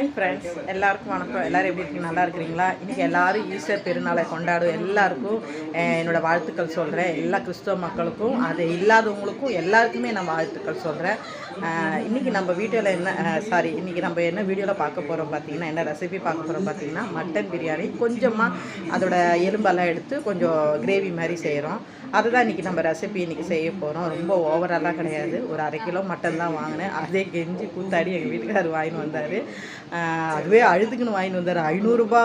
Hi friends எல்லாருக்கும் வணக்கம். எல்லாரும் எப்படி இருக்கீங்க? நல்லா இருக்கிறீங்களா? இன்றைக்கி எல்லாரும் ஈஸ்டர் பெருநாளை கொண்டாடும் எல்லாருக்கும் என்னோடய என்னோட வாழ்த்துக்கள் சொல்கிறேன் எல்லா கிறிஸ்தவ மக்களுக்கும் அது இல்லாதவங்களுக்கும் எல்லாருக்குமே நான் வாழ்த்துக்கள் சொல்கிறேன் இன்றைக்கி நம்ம வீடியோவில் என்ன சாரி இன்றைக்கி நம்ம என்ன வீடியோவில் பார்க்க போகிறோம் பார்த்தீங்கன்னா என்ன ரெசிபி பார்க்க போகிறோம் பார்த்தீங்கன்னா மட்டன் பிரியாணி கொஞ்சமாக அதோட எலும்பெல்லாம் எடுத்து கொஞ்சம் கிரேவி மாதிரி செய்கிறோம் அதுதான் இன்றைக்கி நம்ம ரெசிபி இன்றைக்கி செய்ய போகிறோம் ரொம்ப ஓவரெல்லாம் கிடையாது. ஒரு அரை கிலோ மட்டன் தான் வாங்கினேன். அதே கெஞ்சி கூத்தாடி எங்கள் வீட்டுக்காரர் வாங்கின்னு வந்தார். அதுவே அழுதுக்குன்னு வாங்கின்னு வந்தார். ஐநூறுரூபா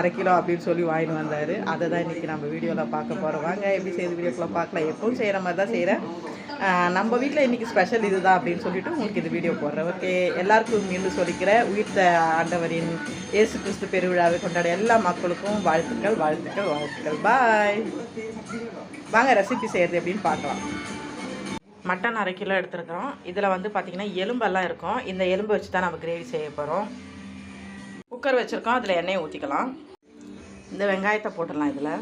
அரை கிலோ அப்படின்னு சொல்லி வாங்கின்னு வந்தார். அதை தான் இன்றைக்கி நம்ம வீடியோவில் பார்க்க போகிறோம் வாங்க எப்படி செய்து வீடியோக்குள்ளே பார்க்கலாம். எப்பவும் செய்கிற மாதிரி தான் செய்கிறேன் நம்ம வீட்டில் இன்றைக்கி ஸ்பெஷல் இது தான் அப்படின்னு சொல்லிட்டு உங்களுக்கு இது வீடியோ போடுறேன். ஓகே எல்லாருக்கும் மீண்டும் சொல்லிக்கிற உயிர்த்த ஆண்டவரின் இயேசு கிறிஸ்து பெருவிழாவை கொண்டாட எல்லா மக்களுக்கும் வாழ்த்துக்கள் வாழ்த்துக்கள் வாழ்த்துக்கள். பாய் வாங்க ரெசிபி செய்கிறது எப்படின்னு பார்க்கலாம். மட்டன் அரை கிலோ எடுத்துருக்கோம் இதில் வந்து பார்த்திங்கன்னா எலும்பெல்லாம் இருக்கும். இந்த எலும்பு வச்சு தான் நம்ம கிரேவி செய்ய போகிறோம் குக்கர் வச்சுருக்கோம். அதில் எண்ணெயை ஊற்றிக்கலாம் இந்த வெங்காயத்தை போட்டுடலாம் இதில்.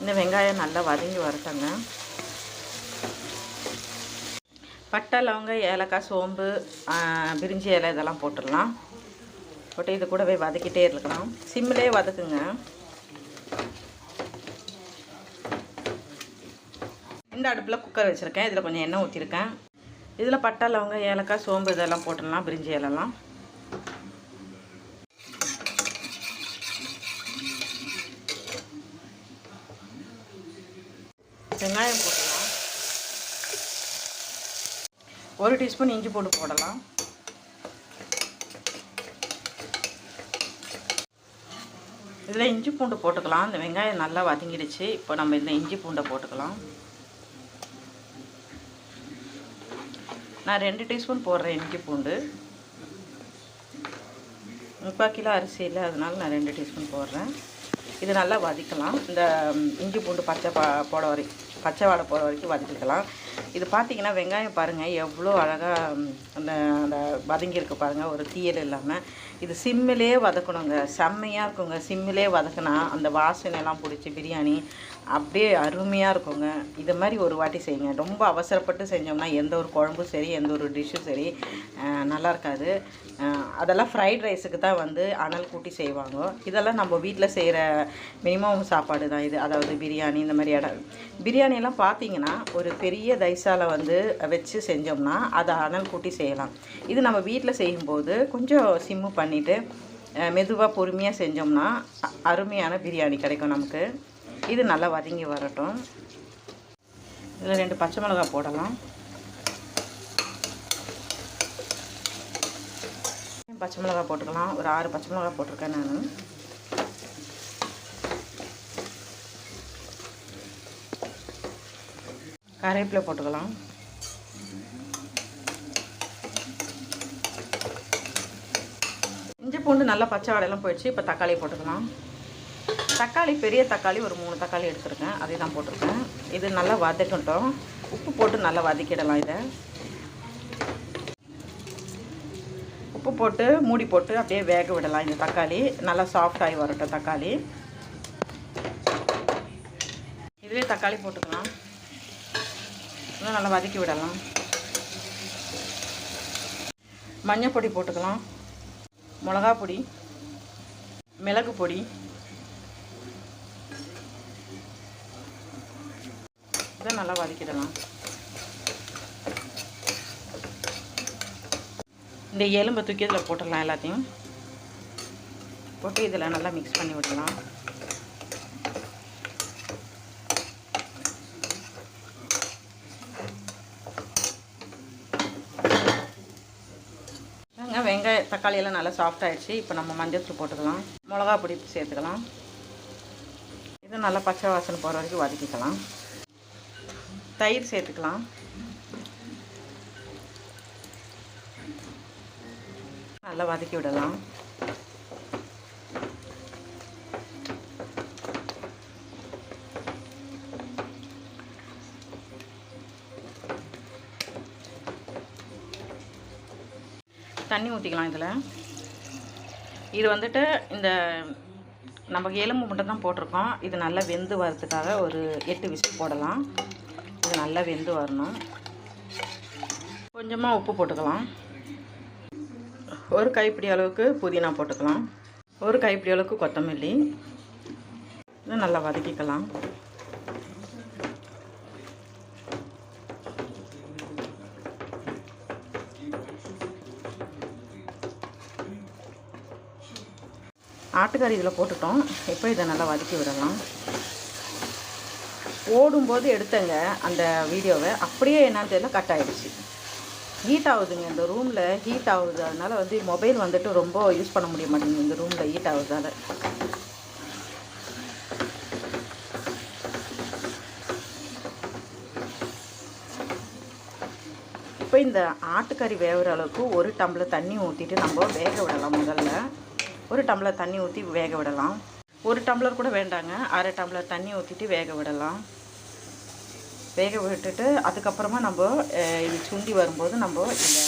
இந்த வெங்காயம் நல்லா வதங்கி வரட்டங்க. பட்டை லவங்க ஏலக்காய் சோம்பு பிரிஞ்சி இலை இதெல்லாம் போட்டுடலாம். போட்டு இது கூடவே வதக்கிட்டே இருக்கலாம் சிம்மிலே வதக்குங்க. இந்த அடுப்பில் குக்கர் வச்சுருக்கேன். இதில் கொஞ்சம் எண்ணெய் ஊற்றிருக்கேன் இதில் பட்டை லவங்க ஏலக்காய் சோம்பு இதெல்லாம் போட்டுடலாம். பிரிஞ்சி இலைலாம். வெங்காயம் போட்டுடலாம். ஒரு டீஸ்பூன் இஞ்சி பூண்டு போடலாம். இதில் இஞ்சி பூண்டு போட்டுக்கலாம். இந்த வெங்காயம் நல்லா வதங்கிடுச்சு. இப்போ நம்ம இதில் இஞ்சி பூண்டை போட்டுக்கலாம். நான் ரெண்டு டீஸ்பூன் போடுறேன் இஞ்சி பூண்டு. முக்கால் கிலோ அரிசி இல்லை அதனால நான் ரெண்டு டீஸ்பூன் போடுறேன். இது நல்லா வதக்கலாம். இந்த இஞ்சி பூண்டு பச்சை பா போட வரைக்கும் பச்சை வாடை போகிற வரைக்கும் வதக்கிக்கலாம். இது பார்த்தீங்கன்னா வெங்காயம் பாருங்கள் எவ்வளோ அழகாக அந்த அந்த வதங்கியிருக்கு பாருங்கள் ஒரு தீயல் இல்லாமல் இது சிம்மிலே வதக்கணுங்க. செம்மையாக இருக்குங்க. சிம்மிலே வதக்குனா அந்த வாசனைலாம் பிடிச்சி பிரியாணி அப்படியே அருமையாக இருக்குங்க. இது மாதிரி ஒரு வாட்டி செய்யுங்க. ரொம்ப அவசரப்பட்டு செஞ்சோம்னா எந்த ஒரு குழம்பும் சரி எந்த ஒரு டிஷ்ஷும் சரி நல்லா இருக்காது. அதெல்லாம் ஃப்ரைட் ரைஸுக்கு தான் வந்து அனல் கூட்டி செய்வாங்க. இதெல்லாம் நம்ம வீட்டில் செய்கிற மினிமம் சாப்பாடு தான் இது. அதாவது பிரியாணி இந்த மாதிரி இடம். பிரியாணியெல்லாம் பார்த்தீங்கன்னா ஒரு பெரிய தைசால வந்து வச்சு செஞ்சோம்னா அதை அனல் கூட்டி செய்யலாம். இது நம்ம வீட்டில் செய்யும்போது கொஞ்சம் சிம்மு பண்ணிவிட்டு மெதுவாக பொறுமையாக செஞ்சோம்னா அ- அருமையான பிரியாணி கிடைக்கும் நமக்கு. இது நல்லா வதங்கி வரட்டும். இதில் ரெண்டு பச்சை மிளகாய் போடலாம். பச்சை மிளகாய் போட்டுக்கலாம். ஒரு ஆறு பச்சை மிளகாய் போட்டிருக்கேன் நான். கருவேப்பிலை போட்டுக்கலாம். இஞ்சி பூண்டு நல்லா பச்சை வாடையெல்லாம் போயிடுச்சு. இப்போ தக்காளி போட்டுக்கலாம். தக்காளி பெரிய தக்காளி ஒரு மூணு தக்காளி எடுத்துருக்கேன். அதை தான் போட்டிருக்கேன். இது நல்லா வதக்கட்டும். உப்பு போட்டு நல்லா வதக்கிடலாம் இதை. உப்பு போட்டு மூடி போட்டு அப்படியே வேக விடலாம் இந்த தக்காளி. நல்லா சாஃப்டாகி வரட்டும் தக்காளி. இதுவே தக்காளி போட்டுக்கலாம். இன்னும் நல்லா வதக்கி விடலாம். மஞ்சள் பொடி போட்டுக்கலாம். மிளகா பொடி மிளகு பொடி இதை நல்லா வதக்கிடலாம். இந்த எலும்பை தூக்கி இதில் போட்டுடலாம் எல்லாத்தையும். போட்டு இதில் நல்லா மிக்ஸ் பண்ணி விடலாம். வெங்காயம் வெங்காய தக்காளி எல்லாம் நல்லா சாஃப்ட் ஆயிடுச்சு. இப்போ நம்ம மஞ்சத்தூள் போட்டுக்கலாம். மிளகா பொடி சேர்த்துக்கலாம். இது நல்லா பச்சை வாசனை போகிற வரைக்கும் வதக்கிக்கலாம். தயிர் சேர்த்துக்கலாம். நல்லா வதக்கி விடலாம். தண்ணி ஊற்றிக்கலாம் இதில். இது வந்துட்டு இந்த நம்ம எலும்பு மட்டும் தான் போட்டிருக்கோம். இது நல்லா வெந்து வரதுக்காக ஒரு எட்டு விசில் போடலாம். இது நல்லா வெந்து வரணும். கொஞ்சமாக உப்பு போட்டுக்கலாம். ஒரு கைப்பிடி அளவுக்கு புதினா போட்டுக்கலாம். ஒரு கைப்பிடி அளவுக்கு கொத்தமல்லி. இதை நல்லா வதக்கிக்கலாம். ஆட்டுக்கறி இதில் போட்டுட்டோம். இப்போ இதை நல்லா வதக்கி விடலாம். ஓடும்போது எடுத்தங்க அந்த வீடியோவை. அப்படியே என்னன்னு தெரியல கட் ஆகிடுச்சு ஹீட் ஆகுதுங்க. இந்த ரூமில் ஹீட் ஆகுது அதனால் வந்து மொபைல் வந்துட்டு ரொம்ப யூஸ் பண்ண முடிய மாட்டேங்குது. இந்த ரூமில் ஹீட் ஆகுதால இப்போ இந்த ஆட்டுக்கறி வேகிற அளவுக்கு ஒரு டம்ளர் தண்ணி ஊற்றிட்டு நம்ம வேக விடலாம் முதல்ல. ஒரு டம்ளர் தண்ணி ஊற்றி வேக விடலாம். ஒரு டம்ளர் கூட வேண்டாங்க. அரை டம்ளர் தண்ணி ஊற்றிட்டு வேக விடலாம். வேக விட்டுட்டு அதுக்கப்புறமா நம்ம இது சுண்டி வரும்போது நம்ம இந்த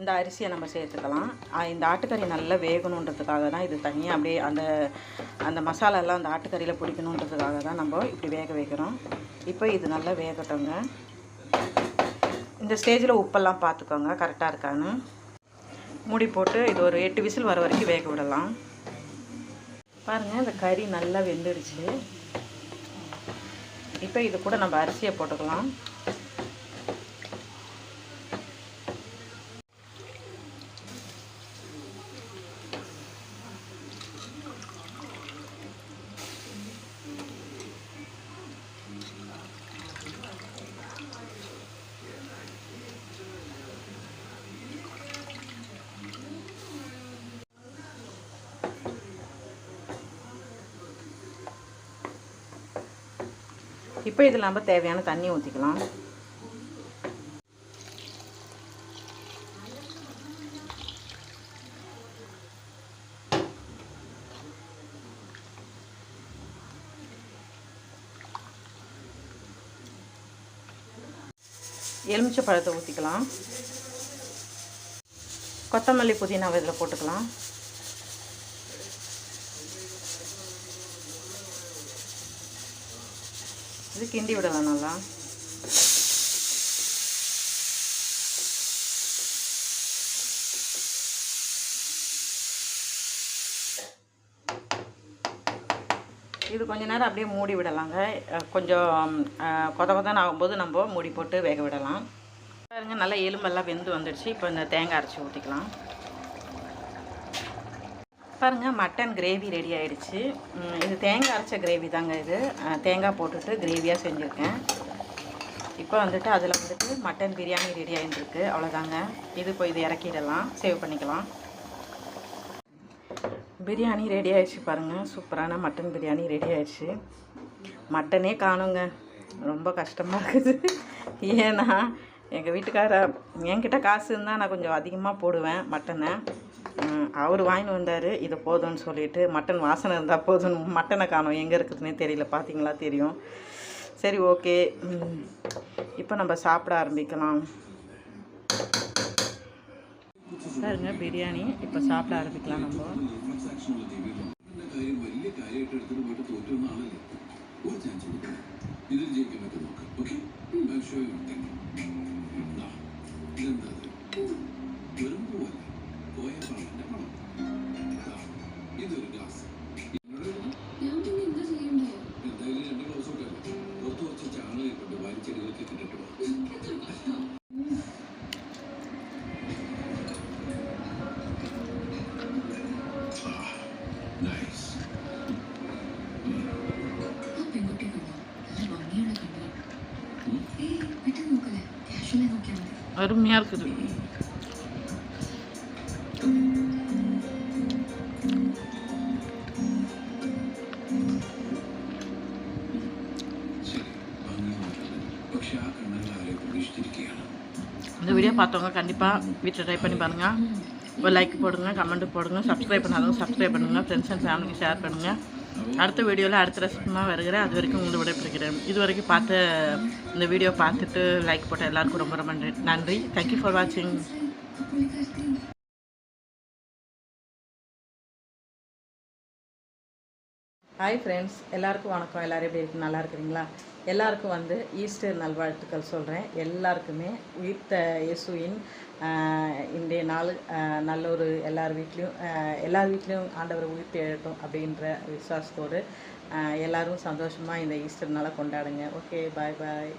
இந்த அரிசியை நம்ம சேர்த்துக்கலாம். இந்த ஆட்டுக்கறி நல்லா வேகணுன்றதுக்காக தான் இது தனியாக அப்படியே அந்த அந்த மசாலாலாம் அந்த ஆட்டுக்கறியில் பிடிக்கணுன்றதுக்காக தான் நம்ம இப்படி வேக வைக்கிறோம். இப்போ இது நல்லா வேகட்டோங்க. இந்த ஸ்டேஜில் உப்பெல்லாம் பார்த்துக்கோங்க கரெக்டாக இருக்கான்னு. மூடி போட்டு இது ஒரு எட்டு விசில் வர வரைக்கும் வேக விடலாம். பாருங்கள் இந்த கறி நல்லா வெந்துடுச்சு. இப்போ இது கூட நம்ம அரிசியை போட்டுக்கலாம். இப்போ இதில் நம்ம தேவையான தண்ணி ஊற்றிக்கலாம் எலுமிச்சை பழத்தை ஊற்றிக்கலாம் கொத்தமல்லி புதினாவை இதில் போட்டுக்கலாம். இது கிண்டி விடலாம் நல்லா. இது கொஞ்ச நேரம் அப்படியே மூடி விடலாங்க. கொஞ்சம் கொத கொதன்னு ஆகும்போது நம்ம மூடி போட்டு வேக விடலாம். பாருங்க நல்லா எலும்பெல்லாம் வெந்து வந்துடுச்சு. இப்போ இந்த தேங்காய் அரைச்சி ஊற்றிக்கலாம் பாருங்கள் மட்டன் கிரேவி ரெடி ஆகிடுச்சு இது தேங்காய் அரைச்ச கிரேவி தாங்க இது. தேங்காய் போட்டுட்டு கிரேவியாக செஞ்சுருக்கேன். இப்போ வந்துட்டு அதில் வந்துட்டு மட்டன் பிரியாணி ரெடி ஆகிட்டுருக்கு அவ்வளோதாங்க இது இப்போ இது இறக்கிடலாம். சேவ் பண்ணிக்கலாம். பிரியாணி ரெடி ஆகிடுச்சு பாருங்கள் சூப்பரான மட்டன் பிரியாணி ரெடி ஆகிடுச்சு மட்டனே காணுங்க. ரொம்ப கஷ்டமாக இருக்குது. ஏன்னா எங்கள் வீட்டுக்கார என்கிட்ட காசு இருந்தால் நான் கொஞ்சம் அதிகமாக போடுவேன் மட்டனை ம், அவர் வாங்கிட்டு வந்தார் இது போதும்னு சொல்லிட்டு மட்டன் வாசனை இருந்தால் போதும் மட்டனை காணும் எங்கே இருக்குதுன்னே தெரியல பார்த்தீங்களா தெரியும் சரி ஓகே இப்போ நம்ம சாப்பிட ஆரம்பிக்கலாம் பாருங்க பிரியாணி இப்போ சாப்பிட ஆரம்பிக்கலாம் நம்ம കാര്യം വലിയ കാര്യമായിട്ട് എടുത്തിട്ട് அருமையாக இருக்குது பார்த்தவங்க கண்டிப்பாக வீட்டில் ட்ரை பண்ணி பாருங்கள் ஒரு லைக் போடுங்க கமெண்ட் போடுங்க சப்ஸ்கிரைப் பண்ணாதவங்க சப்ஸ்கிரைப் பண்ணுங்கள் ஃப்ரெண்ட்ஸ் அண்ட் ஃபேமிலிக்கு ஷேர் பண்ணுங்கள் அடுத்த வீடியோவில் அடுத்த ரெசிபிமாக வருகிறேன். அது வரைக்கும் உங்களை விடைபெறுகிறேன். இது வரைக்கும் பார்த்த இந்த வீடியோ பார்த்துட்டு லைக் போட்ட எல்லாருக்கும் ரொம்ப ரொம்ப நன்றி. நன்றி தேங்க்யூ ஃபார் வாட்சிங் ஹாய் ஃப்ரெண்ட்ஸ் எல்லாருக்கும் வணக்கம். எல்லோரும் எப்படி இருக்கு நல்லா இருக்கிறீங்களா? எல்லாருக்கும் வந்து ஈஸ்டர் நல்வாழ்த்துக்கள் சொல்கிறேன் எல்லாருக்குமே உயிர்த்த இயேசுவின் இன்றைய நாள் நல்ல ஒரு எல்லார் வீட்லேயும் எல்லார் வீட்லேயும் ஆண்டவர் உயிர்த்து எழட்டும் அப்படின்ற விசுவாசத்தோடு எல்லோரும் சந்தோஷமாக இந்த ஈஸ்டர்னால் கொண்டாடுங்க. ஓகே பாய் பாய்